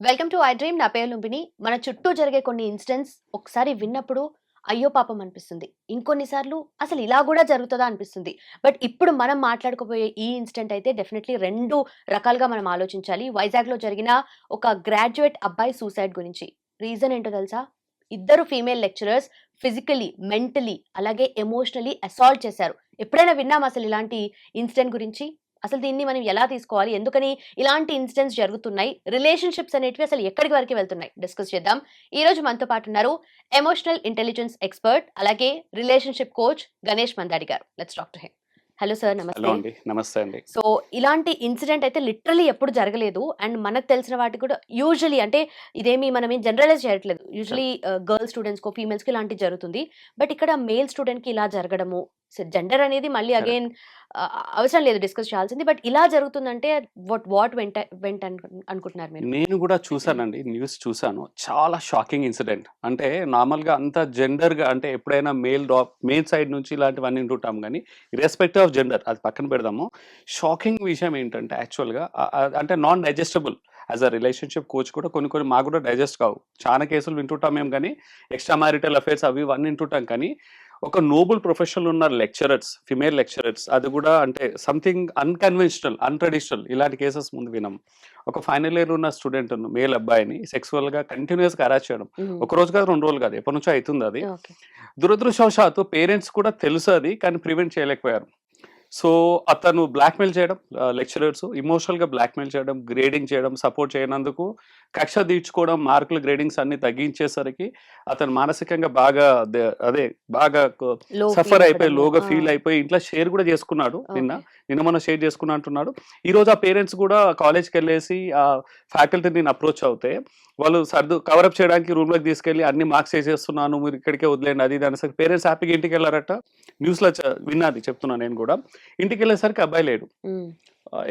Welcome to I dream నా పేరు లుంబిని. మన చుట్టూ జరిగే కొన్ని ఇన్సిడెంట్స్ ఒకసారి విన్నప్పుడు అయ్యో పాపం అనిపిస్తుంది. ఇంకొన్నిసార్లు అసలు ఇలా కూడా జరుగుతుందా అనిపిస్తుంది. బట్ ఇప్పుడు మనం మాట్లాడుకోబోయే ఈ ఇన్సిడెంట్ అయితే డెఫినెట్లీ రెండు రకాలుగా మనం ఆలోచించాలి. వైజాగ్లో జరిగిన ఒక గ్రాడ్యుయేట్ అబ్బాయి సూసైడ్ గురించి. రీజన్ ఏంటో తెలుసా? ఇద్దరు ఫీమేల్ లెక్చరర్స్ ఫిజికలీ మెంటలీ అలాగే ఎమోషనలీ అసాల్ట్ చేశారు. ఎప్పుడైనా విన్నాం అసలు ఇలాంటి ఇన్సిడెంట్ గురించి? అసలు దీన్ని మనం ఎలా తీసుకోవాలి? ఎందుకని ఇలాంటి ఇన్సిడెంట్స్ జరుగుతున్నాయి. రిలేషన్షిప్స్ అనేటివి అసలు ఎక్కడికి వరకు వెళ్తున్నాయి. డిస్కస్ చేద్దాం. ఈ రోజు మనతో పాటు ఉన్నారు ఎమోషనల్ ఇంటెలిజెన్స్ ఎక్స్పర్ట్ అలాగే relationship coach Ganesh Mandadi garu. Let's talk to him. Hello sir నమస్తే. నమస్తే అండి. సో ఇలాంటి ఇన్సిడెంట్ అయితే లిటరలీ ఎప్పుడు జరగలేదు. అండ్ మనకు తెలిసిన వాటికి కూడా యూజువలీ అంటే ఇదేమి మనం ఏం జనరలైజ్ చేయట్లేదు. యూజువలీ గర్ల్ స్టూడెంట్స్ కో ఫీమేల్స్కి ఇలాంటివి జరుగుతుంది. బట్ ఇక్కడ మేల్ స్టూడెంట్కి ఇలా జరగడము జెండర్ అనేది మళ్ళీ. అగైన్ అవసరం లేదు డిస్కస్ చేయాల్సింది. బట్ ఇలా జరుగుతుందంటే వాట్ వాట్ వెంట వెంట అనుకుంటున్నారు మీరు? నేను కూడా చూసానండి న్యూస్ చూసాను చాలా షాకింగ్ ఇన్సిడెంట్. అంటే నార్మల్గా అంత జెండర్గా అంటే ఎప్పుడైనా మేల్ మేల్ సైడ్ నుంచి ఇలాంటివన్నీ వింటుంటాం కానీ ఇరెస్పెక్టివ్ ఆఫ్ జెండర్ అది పక్కన పెడదాము. షాకింగ్ విషయం ఏంటంటే యాక్చువల్గా అంటే non digestible as a relationship coach కూడా కొన్ని కొన్ని మాకు కూడా డైజెస్ట్ కావు. చాలా కేసులు వింటుంటాం మేము కానీ ఎక్స్ట్రా మ్యారిటల్ అఫేర్స్ అవి ఇవన్నీ వింటుంటాం కానీ ఒక నోబుల్ ప్రొఫెషనల్ ఉన్న లెక్చరర్స్ ఫిమేల్ లెక్చరర్స్ అది కూడా అంటే సంథింగ్ అన్కన్వెన్షనల్ అన్ట్రెడిషనల్ ఇలాంటి కేసెస్ ముందు వినం. ఒక ఫైనల్ ఇయర్ ఉన్న స్టూడెంట్ మేల్ అబ్బాయిని సెక్సువల్గా కంటిన్యూస్గా హరాస్ చేయడం. ఒక రోజు కాదు రెండు రోజులు కాదు ఎప్పటి నుంచో అవుతుంది అది. దురదృష్టవశాత్తు పేరెంట్స్ కూడా తెలుసు అది కానీ ప్రివెంట్ చేయలేకపోయారు. సో అతను బ్లాక్మెయిల్ చేయడం లెక్చరర్స్ ఇమోషనల్గా బ్లాక్మెయిల్ చేయడం గ్రేడింగ్ చేయడం సపోర్ట్ చేయనందుకు కక్ష తీర్చుకోవడం మార్కులు గ్రేడింగ్స్ అన్ని తగ్గించేసరికి అతను మానసికంగా బాగా అదే బాగా సఫర్ అయిపోయి లోగా ఫీల్ అయిపోయి ఇంట్లో షేర్ కూడా చేసుకున్నాడు నిన్న. నిన్న మొన్న షేర్ చేసుకున్నా అంటున్నాడు. ఈ రోజు ఆ పేరెంట్స్ కూడా కాలేజ్కి వెళ్ళేసి ఆ ఫ్యాకల్టీని అప్రోచ్ అవుతే వాళ్ళు సర్దు కవరప్ చేయడానికి రూమ్లోకి తీసుకెళ్ళి అన్ని మార్క్స్ వేసేస్తున్నాను మీరు ఇక్కడికే వదిలేండి అది అనేసరికి పేరెంట్స్ హ్యాపీగా ఇంటికి వెళ్ళారట. న్యూస్లో చ- విన్నది చెప్తున్నాను నేను కూడా. ఇంటికి వెళ్ళేసరికి అబ్బాయి లేడు.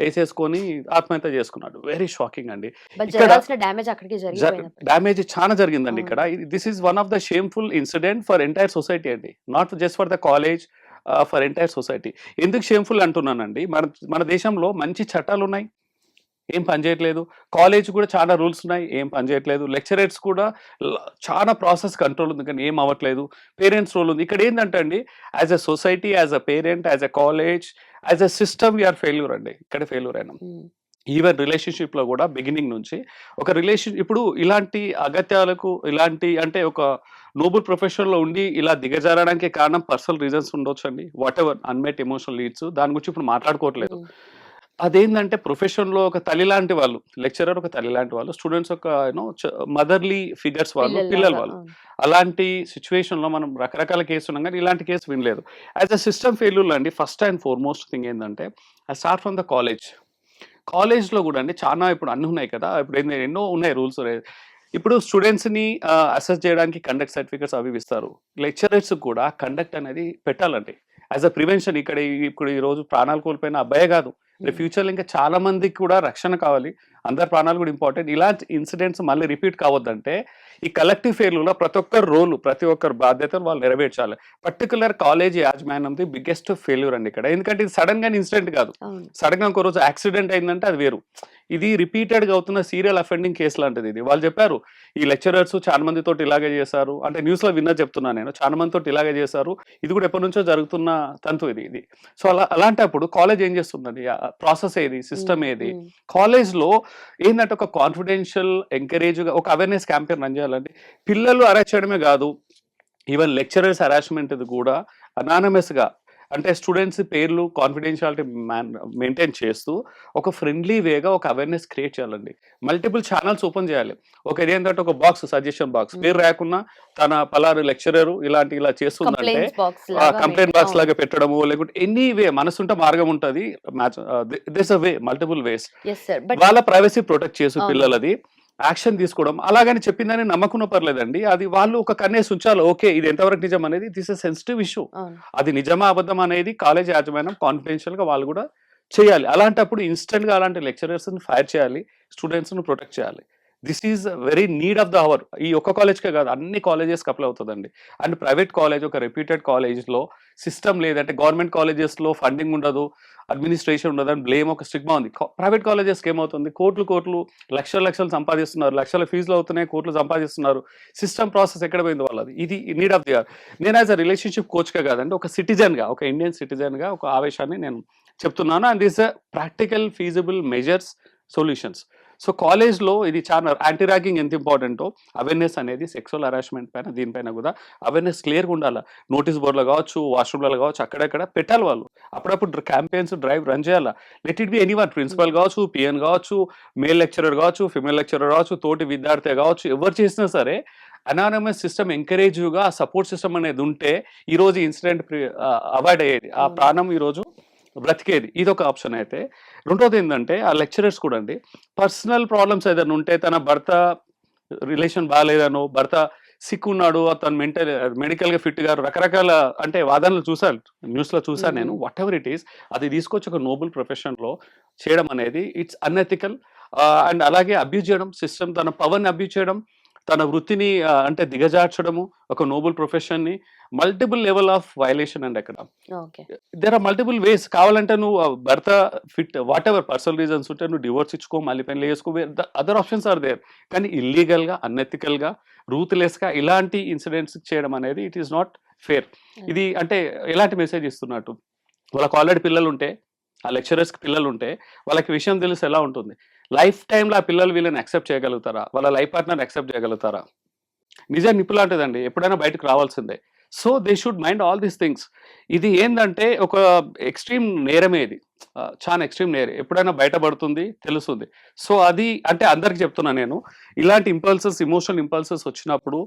వేసేసుకొని ఆత్మహత్య చేసుకున్నాడు. వెరీ షాకింగ్ అండి. డ్యామేజ్ చాలా జరిగిందండి. ఇక్కడ. This is one of the shameful incident for entire society అండి. Not just for the college for entire society ఎందుకు షేమ్ఫుల్ అంటున్నానండి? మన మన దేశంలో మంచి చట్టాలు ఉన్నాయి. ఏం పనిచేయట్లేదు కాలేజ్ కూడా చాలా రూల్స్ ఉన్నాయి. ఏం పనిచేయట్లేదు లెక్చరర్స్ కూడా చాలా ప్రాసెస్ కంట్రోల్ ఉంది. కానీ ఏం అవ్వట్లేదు. పేరెంట్స్ రోల్ ఉంది. ఇక్కడ ఏంటంటే అండి as a society as a parent as a college as a system we're failure అండి. ఇక్కడ ఫెయిల్యూర్ అయినాం. ఈవెన్ రిలేషన్షిప్లో కూడా బిగినింగ్ నుంచి ఒక రిలేషన్ ఇప్పుడు ఇలాంటి అగత్యాలకు ఇలాంటి అంటే ఒక నోబుల్ ప్రొఫెషన్లో ఉండి ఇలా దిగజారడానికి కారణం పర్సనల్ రీజన్స్ ఉండొచ్చు అండి whatever unmet emotional leads దాని గురించి ఇప్పుడు మాట్లాడుకోవట్లేదు. ఉమ్, అదేంటంటే ప్రొఫెషన్లో ఒక తల్లి లాంటి వాళ్ళు లెక్చరర్ ఒక తల్లి లాంటి వాళ్ళు స్టూడెంట్స్ ఒక యూనో మదర్లీ ఫిగర్స్ వాళ్ళు పిల్లల వాళ్ళు. అలాంటి సిచ్యువేషన్లో మనం రకరకాల కేసు ఉన్నాం కానీ ఇలాంటి కేసు వినలేదు. యాజ్ అ సిస్టమ్ ఫెయిల్యూర్ అండి ఫస్ట్ అండ్ ఫార్మోస్ట్ థింగ్ ఏంటంటే I start from the college కాలేజ్లో కూడా అండి చాలా ఇప్పుడు అన్ని ఉన్నాయి కదా ఇప్పుడు ఎన్నో ఉన్నాయి రూల్స్ ఇప్పుడు స్టూడెంట్స్ని అసెస్ చేయడానికి కండక్ట్ సర్టిఫికేట్స్ అవి ఇస్తారు. లెక్చరర్స్ కూడా కండక్ట్ అనేది పెట్టాలండి. యాజ్ అ ప్రివెన్షన్ ఇక్కడ ఈ- ఇప్పుడు ఈ రోజు ప్రాణాలు కోల్పోయిన అబ్బాయే కాదు. ఫ్యూచర్లో ఇంకా చాలా మందికి కూడా రక్షణ కావాలి. అందరి ప్రాణాలు కూడా ఇంపార్టెంట్ ఇలాంటి ఇన్సిడెంట్స్ మళ్ళీ రిపీట్ కావద్దంటే ఈ కలెక్టివ్ ఫెయిల్యూర్లో ప్రతి ఒక్కరు రోలు ప్రతి ఒక్కరు బాధ్యతను వాళ్ళు నెరవేర్చాలి. పర్టికులర్ కాలేజ్ యాజమాన్యం ది బిగ్గెస్ట్ ఫెయిల్యూర్ అండి ఇక్కడ. ఎందుకంటే ఇది సడన్గా ఇన్సిడెంట్ కాదు. సడన్గా ఒక రోజు యాక్సిడెంట్ అయిందంటే అది వేరు. ఇది రిపీటెడ్గా అవుతున్న సీరియల్ అఫెండింగ్ కేసు లాంటిది ఇది. వాళ్ళు చెప్పారు ఈ లెక్చరర్స్ చాలా మంది తోటి ఇలాగే చేశారు. అంటే న్యూస్లో విన్నా చెప్తున్నా నేను. చాలా మంది తోటి ఇలాగే చేశారు. ఇది కూడా ఎప్పటి నుంచో జరుగుతున్న తంతు ఇది ఇది. సో అలా అలాంటప్పుడు కాలేజ్ ఏం చేస్తుందండి? ప్రాసెస్ ఏది? సిస్టమ్ ఏది? కాలేజ్లో ఏంటంటే ఒక కాన్ఫిడెన్షియల్ ఎంకరేజ్గా ఒక అవేర్నెస్ క్యాంపెయిన్ రన్ చేయాలండి పిల్లలు అరెస్ట్ చేయడమే కాదు ఈవెన్ లెక్చరర్స్ హరాస్మెంట్ ఇది కూడా అనానమస్గా అంటే స్టూడెంట్స్ పేర్లు కాన్ఫిడెన్షియాలిటీ మెయింటైన్ చేస్తూ ఒక ఫ్రెండ్లీ వేగా ఒక అవేర్నెస్ క్రియేట్ చేయాలండి. మల్టిపుల్ ఛానల్స్ ఓపెన్ చేయాలి. ఒక ఏంటంటే ఒక బాక్స్ సజెషన్ బాక్స్. పేరు రాకుండా తన పలారు లెక్చరర్ ఇలాంటి ఇలా చేస్తుందంటే కంప్లైంట్ బాక్స్ లాగా పెట్టడము లేకుంటే ఎనీ వే మనసుంటే మార్గం ఉంటుంది match this a way multiple ways వాళ్ళ ప్రైవసీ ప్రొటెక్ట్ చేసు. పిల్లలది. యాక్షన్ తీసుకోవడం. అలాగని చెప్పిందని నమ్మకం పర్లేదండి. అది వాళ్ళు ఒక కన్నేసి ఉంచాలి ఓకే ఇది ఎంతవరకు నిజం అనేది దిస్ ఇస్ సెన్సిటివ్ ఇష్యూ అది నిజమా అబద్ధం అనేది కాలేజ్ యాజమాన్యం కాన్ఫిడెన్షియల్గా వాళ్ళు కూడా చేయాలి. అలాంటప్పుడు ఇన్స్టెంట్గా అలాంటి లెక్చరర్స్ని ఫైర్ చేయాలి. స్టూడెంట్స్ను ప్రొటెక్ట్ చేయాలి. This is very need of the hour. ఈ ఒక్క కాలేజ్కే కాదు అన్ని కాలేజెస్కి అప్లై అవుతుందండి. అండ్ ప్రైవేట్ కాలేజ్ ఒక రెప్యూటెడ్ కాలేజ్లో సిస్టమ్ లేదంటే గవర్నమెంట్ కాలేజెస్లో ఫండింగ్ ఉండదు అడ్మినిస్ట్రేషన్ ఉండదు అని బ్లేమ్ ఒక స్టిగ్మా ఉంది. ప్రైవేట్ కాలేజెస్కి ఏమవుతుంది? కోట్లు కోట్లు లక్షల లక్షలు సంపాదిస్తున్నారు. లక్షల ఫీజులు అవుతున్నాయి కోట్లు సంపాదిస్తున్నారు. సిస్టమ్ ప్రాసెస్ ఎక్కడ పోయింది వాళ్ళది? ఇది నీడ్ ఆఫ్ ది అవర్ నేను యాజ్ అ రిలేషన్షిప్ కోచ్గా కాదండి ఒక సిటిజన్గా ఒక ఇండియన్ సిటిజన్గా ఒక ఆవేశాన్ని నేను చెప్తున్నాను. And this practical feasible measures solutions so కాలేజ్లో ఇది చాలా యాంటీ ర్యాగింగ్ ఎంత ఇంపార్టెంటో అవేర్నెస్ అనేది సెక్సువల్ హరాస్మెంట్ పైన దీనిపైన కూడా అవేర్నెస్ క్లియర్గా ఉండాలి. నోటీస్ బోర్డులో కావచ్చు వాష్రూమ్లలో కావచ్చు అక్కడక్కడ పెట్టాలి వాళ్ళు. అప్పుడప్పుడు క్యాంపెయిన్స్ డ్రైవ్ రన్ చేయాలి. Let it be any one principal కావచ్చు పిఎన్ కావచ్చు మేల్ లెక్చరర్ కావచ్చు ఫిమేల్ లెక్చరర్ కావచ్చు తోటి విద్యార్థి కావచ్చు ఎవరు చేసినా సరే అనానమస్ సిస్టమ్ ఎంకరేజ్గా సపోర్ట్ సిస్టమ్ అనేది ఉంటే ఈరోజు ఇన్సిడెంట్ అవాయిడ్ అయ్యేది. ఆ. ప్రాణం ఈరోజు బ్రతికేది. ఇది ఒక ఆప్షన్ అయితే. రెండోది ఏంటంటే ఆ లెక్చరర్స్ కూడా అండి పర్సనల్ ప్రాబ్లమ్స్ ఏదైనా ఉంటే తన భర్త రిలేషన్ బాగాలేదనో భర్త సిక్ ఉన్నాడు అతను మెంటల్ మెడికల్గా ఫిట్ గారు రకరకాల అంటే వాదనలు చూసాను న్యూస్లో చూసాను నేను. వాట్ ఎవర్ ఇట్ ఈస్ అది తీసుకొచ్చి ఒక నోబుల్ ప్రొఫెషన్లో చేయడం అనేది ఇట్స్ అన్ఎథికల్ అండ్ అలాగే అబ్యూజ్ చేయడం సిస్టమ్ తన పవర్ని అబ్యూజ్ చేయడం తన వృత్తిని అంటే దిగజార్చడము ఒక నోబుల్ ప్రొఫెషన్ని మల్టిపుల్ లెవెల్ ఆఫ్ వైలేషన్ అండి అక్కడ దేర్ ఆర్ మల్టిపుల్ వేస్. కావాలంటే నువ్వు భర్త fit whatever personal reasons ఉంటే నువ్వు డివోర్స్ ఇచ్చుకో మళ్ళీ పెళ్ళి చేసుకో అదర్ ఆప్షన్స్ ఆర్ దేర్. కానీ ఇల్లీగల్గా అన్ఎథికల్గా రూత్లెస్గా ఇలాంటి ఇన్సిడెంట్స్ చేయడం అనేది ఇట్ ఈస్ నాట్ ఫేర్. ఇది అంటే ఎలాంటి మెసేజ్ ఇస్తున్నట్టు? వాళ్ళకి ఆల్రెడీ పిల్లలు ఉంటే ఆ లెక్చరర్స్కి పిల్లలు ఉంటే వాళ్ళకి విషయం తెలిసి ఎలా ఉంటుంది? లైఫ్ టైంలో ఆ పిల్లలు వీళ్ళని యాక్సెప్ట్ చేయగలుగుతారా? వాళ్ళ లైఫ్ పార్ట్నర్ యాక్సెప్ట్ చేయగలుగుతారా? నిజం నిప్పు లాంటిదండి ఎప్పుడైనా బయటకు రావాల్సిందే. So they should mind all these things. ఇది ఏంటంటే ఒక ఎక్స్ట్రీమ్ నేరమే ఇది. చాలా ఎక్స్ట్రీమ్ నేరం. ఎప్పుడైనా బయటపడుతుంది తెలుస్తుంది. సో అది అంటే అందరికి చెప్తున్నా నేను. ఇలాంటి ఇంపల్సెస్ ఇమోషనల్ ఇంపల్సెస్ వచ్చినప్పుడు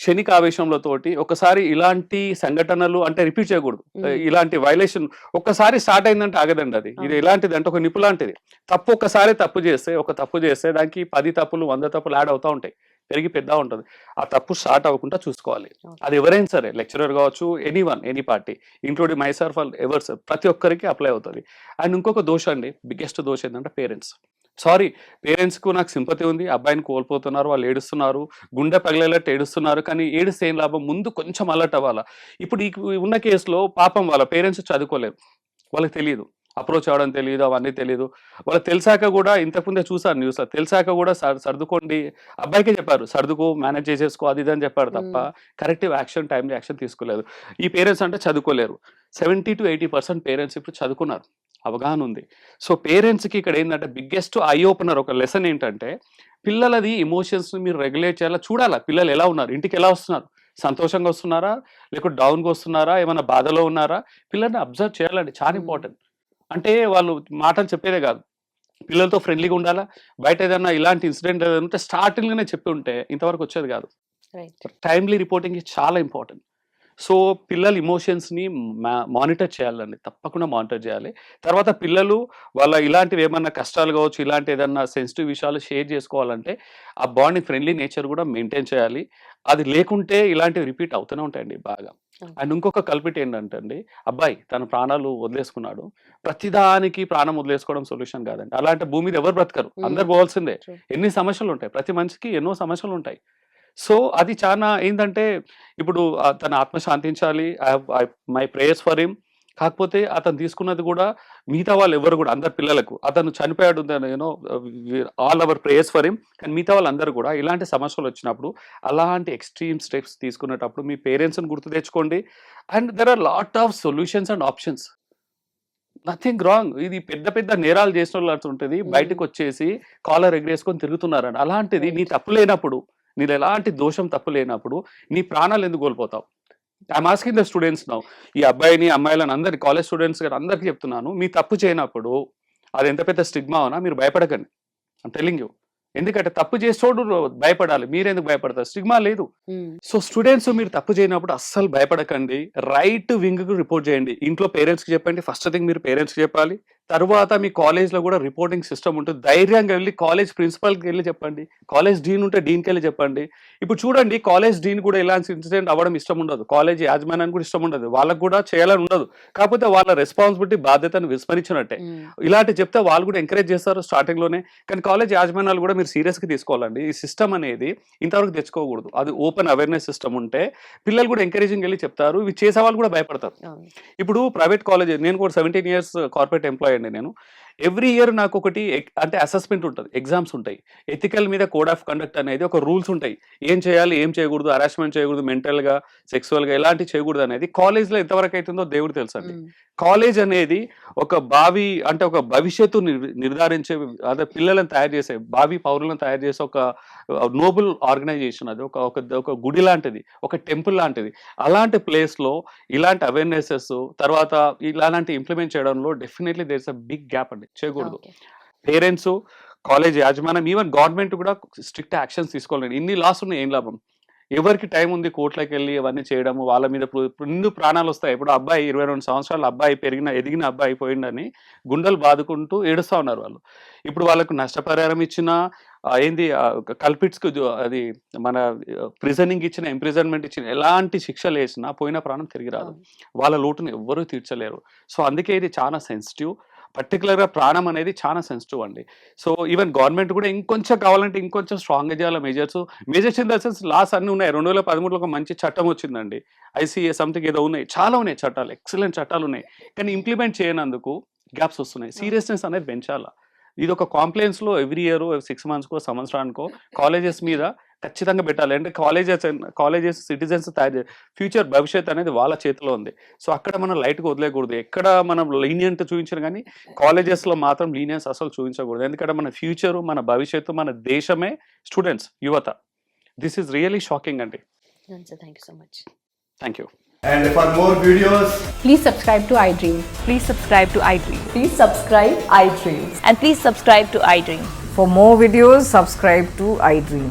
క్షణిక ఆవేశంలతోటి ఒకసారి ఇలాంటి సంఘటనలు అంటే రిపీట్ చేయకూడదు. ఇలాంటి వైలేషన్ ఒక్కసారి స్టార్ట్ అయిందంటే ఆగదండి అది. ఇది. ఎలాంటిది అంటే ఒక నిప్పు లాంటిది. తప్పు ఒక్కసారి తప్పు చేస్తే ఒక తప్పు చేస్తే దానికి పది తప్పులు వంద తప్పులు యాడ్ అవుతా ఉంటాయి. పెరిగి పెద్ద ఉంటుంది. ఆ తప్పు స్టార్ట్ అవ్వకుండా చూసుకోవాలి. అది ఎవరైనా సరే లెక్చరర్ కావచ్చు any one any party including myself ever ప్రతి ఒక్కరికి అప్లై అవుతుంది. అండ్ ఇంకొక దోష అండి బిగ్గెస్ట్ దోష ఏంటంటే పేరెంట్స్. సారీ పేరెంట్స్కు నాకు సింపతి ఉంది. అబ్బాయిని కోల్పోతున్నారు వాళ్ళు ఏడుస్తున్నారు గుండె పగిలేటట్టు ఏడుస్తున్నారు కానీ ఏడిస్తే ఏం లాభం? ముందు కొంచెం అలర్ట్ అవ్వాలా? ఇప్పుడు ఈ ఉన్న కేసులో పాపం వాళ్ళ పేరెంట్స్ చదువుకోలేరు వాళ్ళకి తెలియదు అప్రోచ్ అవ్వడం తెలియదు అవన్నీ తెలియదు వాళ్ళకి తెలిసాక కూడా ఇంతకుముందే చూసాను న్యూస్. తెలిసాక కూడా సర్- సర్దుకోండి. అబ్బాయికే చెప్పారు సర్దుకో మేనేజ్ చేసేసుకో అది ఇది అని చెప్పారు తప్ప కరెక్టివ్ యాక్షన్ టైంలీ యాక్షన్ తీసుకోలేదు. ఈ పేరెంట్స్ అంటే చదువుకోలేరు. Seventy to eighty percent parents ఇప్పుడు చదువుకున్నారు. అవగాహన ఉంది. సో పేరెంట్స్కి ఇక్కడ ఏంటంటే బిగ్గెస్ట్ ఐ ఓపెనర్ ఒక లెసన్ ఏంటంటే పిల్లలది ఎమోషన్స్ని మీరు రెగ్యులేట్ చేయాలా? చూడాలా? పిల్లలు ఎలా ఉన్నారు? ఇంటికి ఎలా వస్తున్నారు? సంతోషంగా వస్తున్నారా? లేకపోతే డౌన్గా వస్తున్నారా? ఏమైనా బాధలో ఉన్నారా? పిల్లల్ని అబ్జర్వ్ చేయాలండి. చాలా. ఇంపార్టెంట్. అంటే వాళ్ళు మాటలు చెప్పేదే కాదు. పిల్లలతో ఫ్రెండ్లీగా ఉండాలా? బయట ఏదైనా ఇలాంటి ఇన్సిడెంట్ ఏదైనా ఉంటే స్టార్టింగ్లోనే చెప్పి ఉంటే ఇంతవరకు వచ్చేది కాదు. టైమ్లీ రిపోర్టింగ్ చాలా ఇంపార్టెంట్. సో పిల్లల ఇమోషన్స్ని మానిటర్ చేయాలండి. తప్పకుండా మానిటర్ చేయాలి. తర్వాత పిల్లలు వాళ్ళ ఇలాంటివి ఏమన్నా కష్టాలు కావచ్చు ఇలాంటి ఏదన్నా సెన్సిటివ్ విషయాలు షేర్ చేసుకోవాలంటే ఆ బాండ్ ఫ్రెండ్లీ నేచర్ కూడా మెయింటైన్ చేయాలి. అది లేకుంటే ఇలాంటివి రిపీట్ అవుతూనే ఉంటాయండి బాగా. అండ్ ఇంకొక కల్పిట్ ఏంటంటే అండి అబ్బాయి తన ప్రాణాలు వదిలేసుకున్నాడు. ప్రతిదానికి ప్రాణం వదిలేసుకోవడం సొల్యూషన్ కాదండి. అలాంటి భూమి మీద ఎవరు బ్రతకరు. అందరు పోవాల్సిందే. ఎన్ని సమస్యలు ఉంటాయి ప్రతి మనిషికి ఎన్నో సమస్యలు ఉంటాయి సో అది చాలా ఏంటంటే ఇప్పుడు తన ఆత్మ శాంతించాలి మై ప్రేయర్స్ ఫర్ హిమ్. కాకపోతే అతను తీసుకున్నది కూడా మిగతా వాళ్ళు ఎవరు కూడా అందరు పిల్లలకు. అతను చనిపోయాడు you know all our prayers for him. కానీ మిగతా వాళ్ళందరూ కూడా ఇలాంటి సమస్యలు వచ్చినప్పుడు అలాంటి ఎక్స్ట్రీమ్ స్టెప్స్ తీసుకునేటప్పుడు మీ పేరెంట్స్ని గుర్తు తెచ్చుకోండి. And there are lot of solutions and options. Nothing wrong. ఇది పెద్ద పెద్ద నేరాలు చేసిన వాళ్ళు ఉంటుంది. బయటకు వచ్చేసి కాలర్ ఎగరేసుకొని తిరుగుతున్నారని. అలాంటిది నీ. తప్పు లేనప్పుడు నీలో ఎలాంటి దోషం తప్పు లేనప్పుడు నీ ప్రాణాలు ఎందుకు కోల్పోతావు? I'm asking the students now ఈ అబ్బాయిని అమ్మాయిలను అందరి కాలేజ్ స్టూడెంట్స్ గారు అందరికీ చెప్తున్నాను. మీ తప్పు చేయనప్పుడు అది ఎంత పెద్ద స్టిగ్మా ఉన్నా మీరు భయపడకండి. టెలింగ్ యూ ఎందుకంటే తప్పు చేసేటోడు భయపడాలి. మీరెందుకు భయపడతారు? స్టిగ్మా లేదు. సో స్టూడెంట్స్ మీరు తప్పు చేయనప్పుడు అస్సలు భయపడకండి. రైట్ వింగ్కు రిపోర్ట్ చేయండి. ఇంట్లో పేరెంట్స్కి చెప్పండి. ఫస్ట్ థింగ్ మీరు పేరెంట్స్కి చెప్పాలి. తర్వాత మీ కాలేజ్లో కూడా రిపోర్టింగ్ సిస్టమ్ ఉంటుంది. ధైర్యంగా వెళ్ళి కాలేజ్ ప్రిన్సిపల్కి వెళ్ళి చెప్పండి. కాలేజ్ డీన్ ఉంటే డీన్కి వెళ్ళి చెప్పండి. ఇప్పుడు చూడండి కాలేజ్ డీన్ కూడా ఇలాంటి ఇన్సిడెంట్ అవ్వడం ఇష్టం ఉండదు. కాలేజ్ యాజమాన్యానికి కూడా ఇష్టం ఉండదు. వాళ్ళకు కూడా చేయాలని ఉండదు. కాకపోతే వాళ్ళ రెస్పాన్సిబిలిటీ బాధ్యతను విస్మరించినట్టే. ఇలాంటి చెప్తే వాళ్ళు కూడా ఎంకరేజ్ చేస్తారు స్టార్టింగ్లోనే కానీ కాలేజ్ యాజమాన్యాలు కూడా మీరు సీరియస్గా తీసుకోవాలండి. ఈ సిస్టమ్ అనేది ఇంతవరకు తెచ్చుకోకూడదు. అది ఓపెన్ అవేర్నెస్ సిస్టమ్ ఉంటే పిల్లలు కూడా ఎంకరేజింగ్ వెళ్ళి చెప్తారు. ఇవి చేసే వాళ్ళు కూడా భయపడతారు. ఇప్పుడు ప్రైవేట్ కాలేజ్ నేను కూడా సెవెంటీన్ ఇయర్స్ కార్పొరేట్ ఎంప్లాయ్ అండి నేను. ఎవ్రీ ఇయర్ నాకు ఒకటి అంటే అసెస్మెంట్ ఉంటుంది ఎగ్జామ్స్ ఉంటాయి. ఎథికల్ మీద కోడ్ ఆఫ్ కండక్ట్ అనేది ఒక రూల్స్ ఉంటాయి. ఏం చేయాలి ఏం చేయకూడదు హరాస్మెంట్ చేయకూడదు మెంటల్గా సెక్సువల్గా ఎలాంటి చేయకూడదు అనేది కాలేజ్లో ఎంతవరకు అవుతుందో దేవుడు తెలుసండి. కాలేజ్ అనేది ఒక భావి అంటే ఒక భవిష్యత్తు నిర్- నిర్ధారించే అదే పిల్లలను తయారు చేసే భావి పౌరులను తయారు చేసే ఒక నోబుల్ ఆర్గనైజేషన్ అది. ఒక ఒక ఒక గుడి లాంటిది ఒక టెంపుల్ లాంటిది. అలాంటి ప్లేస్లో ఇలాంటి అవేర్నెసెస్ తర్వాత ఇలాంటి ఇంప్లిమెంట్ చేయడంలో definitely there is a big gap అండి. చేయకూడదు. ఓకే. పేరెంట్స్ కాలేజ్ యాజమాన్యం ఈవెన్ గవర్నమెంట్ కూడా స్ట్రిక్ట్ యాక్షన్స్ తీసుకోలేదు ఇన్ని లాస్ ఉన్నాయి ఏం లాభం? ఎవరికి టైం ఉంది కోర్టులకు వెళ్ళి అవన్నీ చేయడము వాళ్ళ మీద నిండు ప్రాణాలు వస్తాయి. ఇప్పుడు అబ్బాయి ఇరవై రెండు సంవత్సరాలు అబ్బాయి పెరిగిన ఎదిగిన అబ్బాయి పోయిండని గుండెలు బాదుకుంటూ ఏడుస్తూ ఉన్నారు వాళ్ళు. ఇప్పుడు వాళ్ళకు నష్టపరిహారం ఇచ్చిన ఏంది కల్పిట్స్కి అది మన ప్రిజనింగ్ ఇచ్చిన ఇంప్రిజన్మెంట్ ఇచ్చిన ఎలాంటి శిక్షలు వేసినా పోయిన ప్రాణం తిరిగి రాదు. వాళ్ళ లోటుని ఎవ్వరూ తీర్చలేరు. సో అందుకే ఇది చాలా సెన్సిటివ్. పర్టికులర్గా ప్రాణం అనేది చాలా సెన్సిటివ్ అండి. సో ఈవెన్ గవర్నమెంట్ కూడా ఇంకొంచెం కావాలంటే ఇంకొంచెం స్ట్రాంగ్గా చేయాలి measures measures in the sense laws అన్ని ఉన్నాయి. రెండు వేల పదమూడులో ఒక మంచి చట్టం వచ్చిందండి. ఐసీఏ సంథింగ్ ఏదో ఉన్నాయి. చాలా ఉన్నాయి చట్టాలు. ఎక్సలెంట్ చట్టాలు ఉన్నాయి. కానీ ఇంప్లిమెంట్ చేయనందుకు గ్యాప్స్ వస్తున్నాయి. సీరియస్నెస్ అనేది పెంచాలా? ఇది ఒక కాంప్లైన్స్లో ఎవ్రీ ఇయర్ సిక్స్ మంత్స్కో సంవత్సరానికో కాలేజెస్ మీద ఖచ్చితంగా పెట్టాలి అంటే కాలేజెస్ కాలేజెస్ సిటిజన్స్ తయారు ఫ్యూచర్ భవిష్యత్ అనేది వాళ్ళ చేతిలో ఉంది సో అక్కడ మనం లైట్గా వదిలేయకూడదు ఎక్కడ మనం లీనియంట్ చూపించిన కానీ కాలేజెస్లో మాత్రం లీనియన్స్ అసలు చూపించకూడదు ఎందుకంటే మన ఫ్యూచరు మన భవిష్యత్తు మన దేశమే స్టూడెంట్స్ యువత దిస్ ఈజ్ రియలీ షాకింగ్ అండి thank you so much thank you And for more videos, Please subscribe to iDream. Please subscribe to iDream. Please subscribe iDreams. And please subscribe to iDream. For more videos, subscribe to iDream.